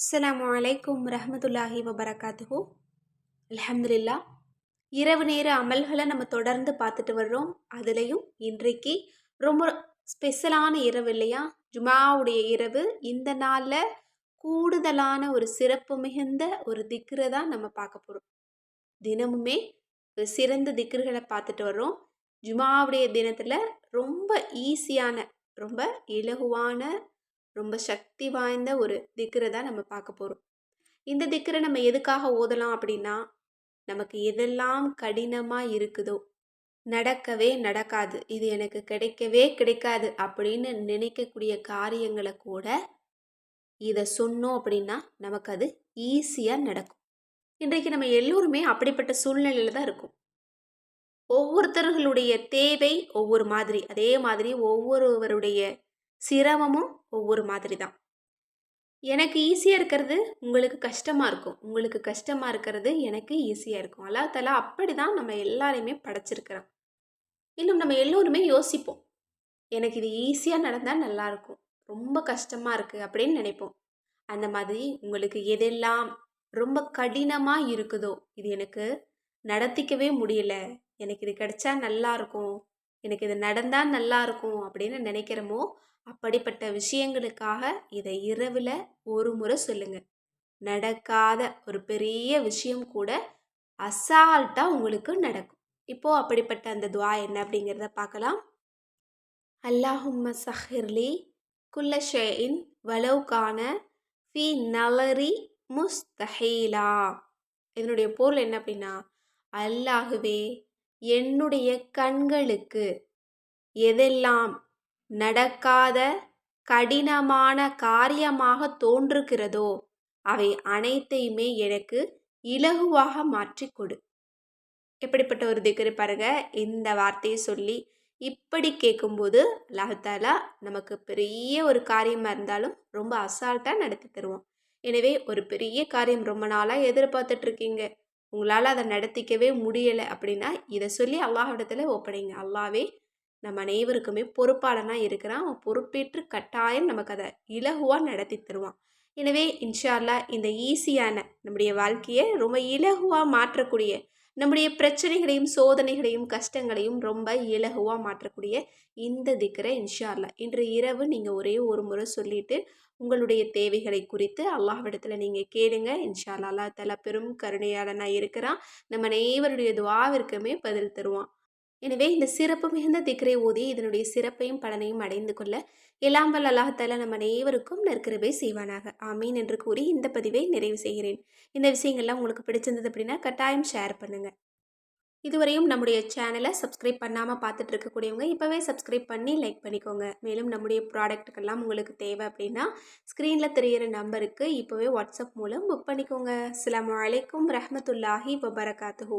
அஸ்லாம் அலைக்கும் ரஹமதுல்லாஹி வபரகாத்துஹு. அலமதுல்லா இரவு நேர அமல்களை நம்ம தொடர்ந்து பார்த்துட்டு வர்றோம். அதுலேயும் இன்றைக்கு ரொம்ப ஸ்பெஷலான இரவு இல்லையா? ஜுமாவுடைய இரவு. இந்த நாளில் கூடுதலான ஒரு சிறப்பு மிகுந்த ஒரு திக்ரை தான் நம்ம பார்க்க போகிறோம் தினமுமே சிறந்த திக்ருகளை பார்த்துட்டு வர்றோம். ஜுமாவுடைய தினத்தில் ரொம்ப ஈஸியான ரொம்ப இலகுவான ரொம்ப சக்தி வாய்ந்த ஒரு திக்கரை தான் நம்ம பார்க்க போகிறோம் இந்த திக்கரை நம்ம எதுக்காக ஓதலாம் அப்படின்னா நமக்கு எதெல்லாம் கடினமாக இருக்குதோ நடக்கவே நடக்காது இது எனக்கு கிடைக்கவே கிடைக்காது அப்படின்னு நினைக்கக்கூடிய காரியங்களை கூட இதை சொன்னோம் அப்படின்னா நமக்கு அது ஈஸியாக நடக்கும். இன்றைக்கு நம்ம எல்லோருமே அப்படிப்பட்ட சூழ்நிலையில் தான் இருக்கும். ஒவ்வொருத்தர்களுடைய தேவை ஒவ்வொரு மாதிரி அதே மாதிரி ஒவ்வொருவருடைய சிரமமும் ஒவ்வொரு மாதிரி தான் எனக்கு ஈஸியாக இருக்கிறது உங்களுக்கு கஷ்டமாக இருக்கும். உங்களுக்கு கஷ்டமாக இருக்கிறது எனக்கு ஈஸியாக இருக்கும். அல்லா தலா அப்படி தான் நம்ம எல்லாரையுமே படைச்சிருக்கிறோம். இன்னும் நம்ம எல்லோருமே யோசிப்போம். எனக்கு இது ஈஸியாக நடந்தால் நல்லாயிருக்கும் ரொம்ப கஷ்டமாக இருக்குது அப்படின்னு நினைப்போம். அந்த மாதிரி உங்களுக்கு எதெல்லாம் ரொம்ப கடினமாக இருக்குதோ இது எனக்கு நடத்திக்கவே முடியல. எனக்கு இது கிடைச்சா நல்லாயிருக்கும் எனக்கு இது நடந்தால் நல்லாயிருக்கும் அப்படின்னு நினைக்கிறோமோ அப்படிப்பட்ட விஷயங்களுக்காக இதை இரவில் ஒரு முறை சொல்லுங்கள் நடக்காத ஒரு பெரிய விஷயம் கூட அசால்ட்டாக உங்களுக்கு நடக்கும். இப்போது அப்படிப்பட்ட அந்த துவா என்ன அப்படிங்கிறத பார்க்கலாம். அல்லாஹும்ம சஹிர்லி குல்ல ஷெயின் வலவுக்கான ஃபி நலரி முஸ்தஹீலா. இதனுடைய பொருள் என்ன அப்படின்னா அல்லாஹுவே என்னுடைய கண்களுக்கு. எதெல்லாம் நடக்காத கடினமான காரியமாக தோன்றுகிறதோ அவை அனைத்தையுமே எனக்கு இலகுவாக மாற்றி கொடு. எப்படிப்பட்ட ஒரு திக்கரு பாருங்க. இந்த வார்த்தையை சொல்லி இப்படி கேட்கும்போது அல்லாஹாலா நமக்கு பெரிய ஒரு காரியமாக இருந்தாலும் ரொம்ப அசால்ட்டாக நடத்தி தருவோம் எனவே ஒரு பெரிய காரியம் ரொம்ப நாளாக எதிர்பார்த்துட்ருக்கீங்க உங்களால் அதை நடத்திக்கவே முடியலை அப்படின்னா இதை சொல்லி அல்லாஹிடத்தில் ஒப்படைங்க. அல்லாவே நம்ம அனைவருக்குமே பொறுப்பாளனாக இருக்கிறான். அவன் பொறுப்பேற்று கட்டாயம் நமக்கு அதை இலகுவாக நடத்தி தருவான். எனவே இன்ஷால்லா இந்த ஈஸியான நம்முடைய வாழ்க்கையை ரொம்ப இலகுவாக மாற்றக்கூடிய நம்முடைய பிரச்சனைகளையும் சோதனைகளையும் கஷ்டங்களையும் ரொம்ப இலகுவாக மாற்றக்கூடிய இந்த திக்கரை இன்ஷால்லா இன்று இரவு நீங்கள் ஒரே ஒரு முறை சொல்லிவிட்டு உங்களுடைய தேவைகளை குறித்து அல்லாஹ்விடத்தில் நீங்கள் கேளுங்க. இன்ஷால்லா அல்லா தலா பெரும் கருணையாளனாக இருக்கிறான். நம்ம அனைவருடைய துவாவிற்குமே பதில் தருவான். எனவே இந்த சிறப்பு மிகுந்த திக்கரை ஓதி இதனுடைய சிறப்பையும் பலனையும் அடைந்து கொள்ள எல்லாம் வல்ல அல்லாஹால நம்ம அனைவருக்கும் நற்கிருபை செய்வானாக. ஆமீன் என்று கூறி இந்த பதிவை நிறைவு செய்கிறேன். இந்த விஷயங்கள்லாம் உங்களுக்கு பிடிச்சிருந்தது அப்படின்னா கட்டாயம் ஷேர் பண்ணுங்கள் இதுவரையும் நம்முடைய சேனலை சப்ஸ்கிரைப் பண்ணாமல் பார்த்துட்டு இருக்கக்கூடியவங்க இப்போவே சப்ஸ்கிரைப் பண்ணி லைக் பண்ணிக்கோங்க. மேலும் நம்முடைய ப்ராடக்ட்டுக்கெல்லாம் உங்களுக்கு தேவை அப்படின்னா ஸ்க்ரீனில் தெரிகிற நம்பருக்கு இப்போவே வாட்ஸ்அப் மூலம் புக் பண்ணிக்கோங்க. அஸ்லாம் வலைக்கம் ரஹமத்துல்லாஹி வபரகாத்துஹூ.